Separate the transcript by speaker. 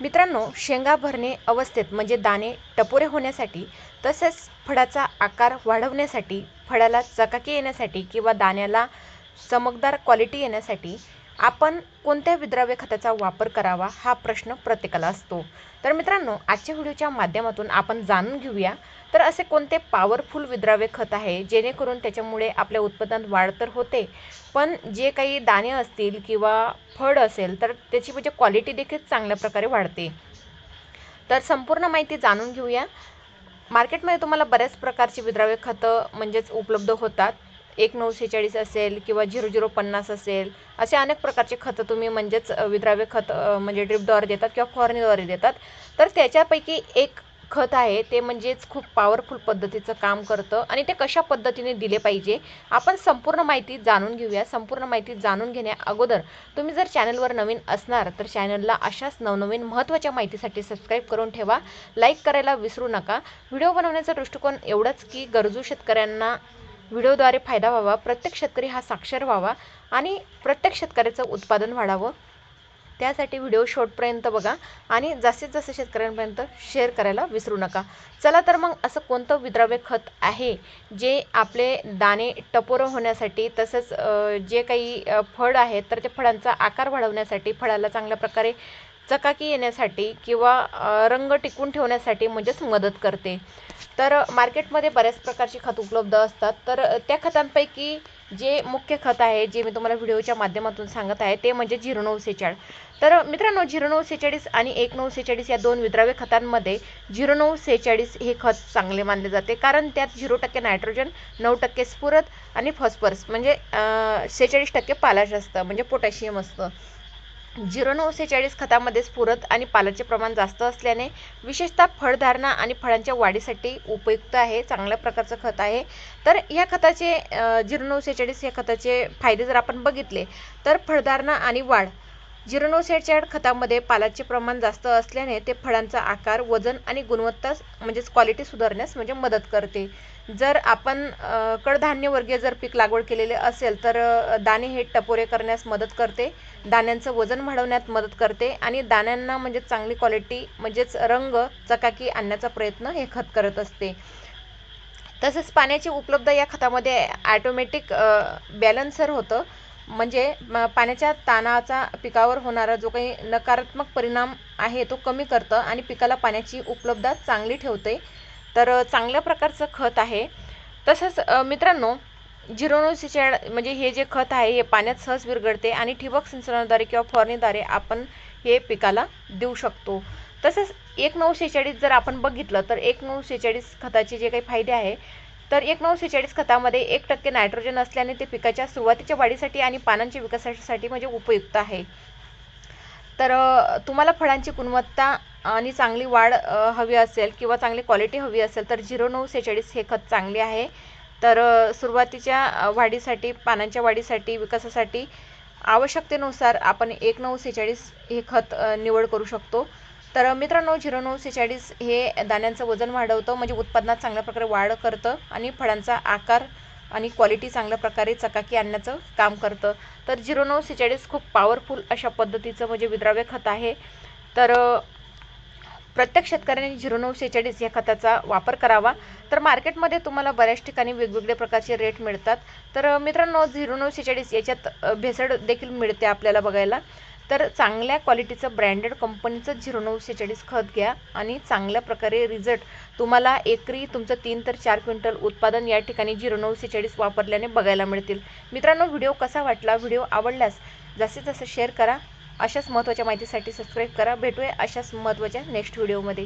Speaker 1: मित्रांनो शेंगा भरणे अवस्थेत म्हणजे दाणे टपोरे होण्यासाठी तसेच फळाचा आकार वाढवण्यासाठी फळाला चकाकी येण्यासाठी किंवा दाण्याला चमकदार क्वालिटी येण्यासाठी आपण कोणत्या विद्राव्य खताचा वापर करावा हा प्रश्न प्रत्येकाला असतो. तर मित्रांनो आजच्या व्हिडिओच्या माध्यमातून आपण जाणून घेऊया तर असे कोणते पॉवरफुल विद्राव्य खत आहे जेणेकरून त्याच्यामुळे आपल्या उत्पादनात वाढ तर होते पण जे काही दाणे असतील किंवा फळ असेल तर त्याची म्हणजे क्वालिटी देखील चांगल्या प्रकारे वाढते. तर संपूर्ण माहिती जाणून घेऊया. मार्केटमध्ये तुम्हाला बऱ्याच प्रकारची विद्राव्य खतं म्हणजेच उपलब्ध होतात. एक नऊ सेहेचाळीस असेल किंवा झिरो झिरो पन्नास असेल असे अनेक प्रकारचे खतं तुम्ही म्हणजेच विद्राव्य खत म्हणजे ड्रिपद्वारे देतात किंवा फवारणीद्वारे देतात. तर त्याच्यापैकी एक खत आहे ते म्हणजेच खूप पॉवरफुल पद्धतीचं काम करतं आणि ते कशा पद्धतीने दिले पाहिजे आपण संपूर्ण माहिती जाणून घेऊया. संपूर्ण माहिती जाणून घेण्या अगोदर तुम्ही जर चॅनलवर नवीन असणार तर चॅनलला अशाच नवनवीन महत्त्वाच्या माहितीसाठी सबस्क्राईब करून ठेवा. लाईक करायला विसरू नका. व्हिडिओ बनवण्याचा दृष्टिकोन एवढाच की गरजू शेतकऱ्यांना व्हिडिओद्वारे फायदा व्हावा प्रत्येक शेतकरी हा साक्षर व्हावा आणि प्रत्येक शेतकऱ्याचं उत्पादन वाढावं. त्यासाठी व्हिडिओ शॉर्टपर्यंत बघा आणि जास्तीत जास्त शेतकऱ्यांपर्यंत शेअर करायला विसरू नका. चला तर मग असं कोणतं विद्राव्य खत आहे जे आपले दाणे टपोरं होण्यासाठी तसंच जे काही फळ आहेत तर त्या फळांचा आकार वाढवण्यासाठी फळाला चांगल्या प्रकारे चकाकी येण्यासाठी किंवा रंग टिकून ठेवण्यासाठी म्हणजेच मदत करते. तर मार्केटमध्ये बऱ्याच प्रकारची खत उपलब्ध असतात. तर त्या खतांपैकी जे मुख्य खत आहे जे मी तुम्हाला व्हिडिओच्या माध्यमातून सांगत आहे ते म्हणजे झिरो नऊ सेचाळ. तर मित्रांनो झिरो नऊ सेचाळीस आणि एक नऊ सेचाळीस या दोन विद्राव्य खतांमध्ये झिरो नऊ सेहेचाळीस हे खत चांगले मानले जाते. कारण त्यात झिरो टक्के नायट्रोजन नऊ टक्के स्फुरद आणि फॉस्फरस म्हणजे सेहेचाळीस टक्के पालाश असतं म्हणजे पोटॅशियम असतं. झिरो नऊ सेहेचाळीस खतामध्ये स्फुरद आणि पालाचे प्रमाण जास्त असल्याने विशेषतः फळधारणा आणि फळांच्या वाढीसाठी उपयुक्त आहे चांगल्या प्रकारचं खत आहे. तर या खताचे झिरो नऊ सेहेचाळीस या खताचे फायदे जर आपण बघितले तर फळधारणा आणि वाढ झिरो खतामध्ये पालाचे प्रमाण जास्त असल्याने ते फळांचा आकार वजन आणि गुणवत्ता म्हणजेच क्वालिटी सुधारण्यास म्हणजे मदत करते. जर आपण कडधान्य कडधान्यवर्गीय जर पीक लागवड केलेले असेल तर दाणे हे टपोरे करण्यास मदत करते. दाण्यांचं वजन वाढवण्यात मदत करते आणि दाण्यांना म्हणजे चांगली क्वालिटी म्हणजेच रंग चकाकी आणण्याचा प्रयत्न हे खत करत असते. तसेच पाण्याची उपलब्ध या खतामध्ये ॲटोमॅटिक बॅलन्सर होतं. म्हणजे पाण्याच्या ताणाचा पिकावर होणारा जो काही नकारात्मक परिणाम आहे तो कमी करतं आणि पिकाला पाण्याची उपलब्धता चांगली ठेवते. तर चांगल्या प्रकारचं खत आहे. तसंच मित्रांनो झिरो नऊ म्हणजे हे जे खत आहे हे पाण्यात सहज विरघळते आणि ठिबक सिंचनाद्वारे किंवा फवारणीद्वारे आपण हे पिकाला देऊ शकतो. तसंच एक नऊ शेचाळीस जर आपण बघितलं तर एक नऊ शेचाळीस खताचे जे काही फायदे आहे तर एक नऊ सेहेचाळीस खतामध्ये एक टक्के नायट्रोजन असल्याने ते पिकाच्या सुरुवातीच्या वाढीसाठी आणि पानांच्या विकासासाठी म्हणजे उपयुक्त आहे. तर तुम्हाला फळांची गुणवत्ता आणि चांगली वाढ हवी असेल किंवा चांगली क्वालिटी हवी असेल तर झिरो नऊ सेहेचाळीस हे खत चांगले आहे. तर सुरुवातीच्या वाढीसाठी पानांच्या वाढीसाठी विकासासाठी आवश्यकतेनुसार आपण एक नऊ सेहेचाळीस हे खत निवड करू शकतो. तर मित्रांनो झिरो नऊ सेहेचाळीस हे दाण्यांचं वजन वाढवतं म्हणजे उत्पादनात चांगल्या प्रकारे वाढ करतं आणि फळांचा आकार आणि क्वालिटी चांगल्या प्रकारे चकाकी आणण्याचं काम करतं. तर झिरो नऊ सेहेचाळीस खूप पॉवरफुल अशा पद्धतीचं म्हणजे विद्राव्य खत आहे. तर प्रत्येक शेतकऱ्याने झिरो नऊ सेहेचाळीस या खताचा वापर करावा. तर मार्केटमध्ये तुम्हाला बऱ्याच ठिकाणी वेगवेगळ्या प्रकारचे रेट मिळतात. तर मित्रांनो झिरो नऊ सेहेचाळीस याच्यात भेसळ देखील मिळते आपल्याला बघायला. तर चांगल्या क्वालिटीचं ब्रँडेड कंपनीचं झिरो नऊ सेहेचाळीस खत घ्या आणि चांगल्या प्रकारे रिझल्ट तुम्हाला एकरी तुमचं तीन तर चार क्विंटल उत्पादन या ठिकाणी झिरो नऊ सेहेचाळीस वापरल्याने बघायला मिळतील. मित्रांनो व्हिडिओ कसा वाटला? व्हिडिओ आवडल्यास जास्तीत जास्त शेअर करा. अशाच महत्त्वाच्या माहितीसाठी सबस्क्राईब करा. भेटूया अशाच महत्त्वाच्या नेक्स्ट व्हिडिओमध्ये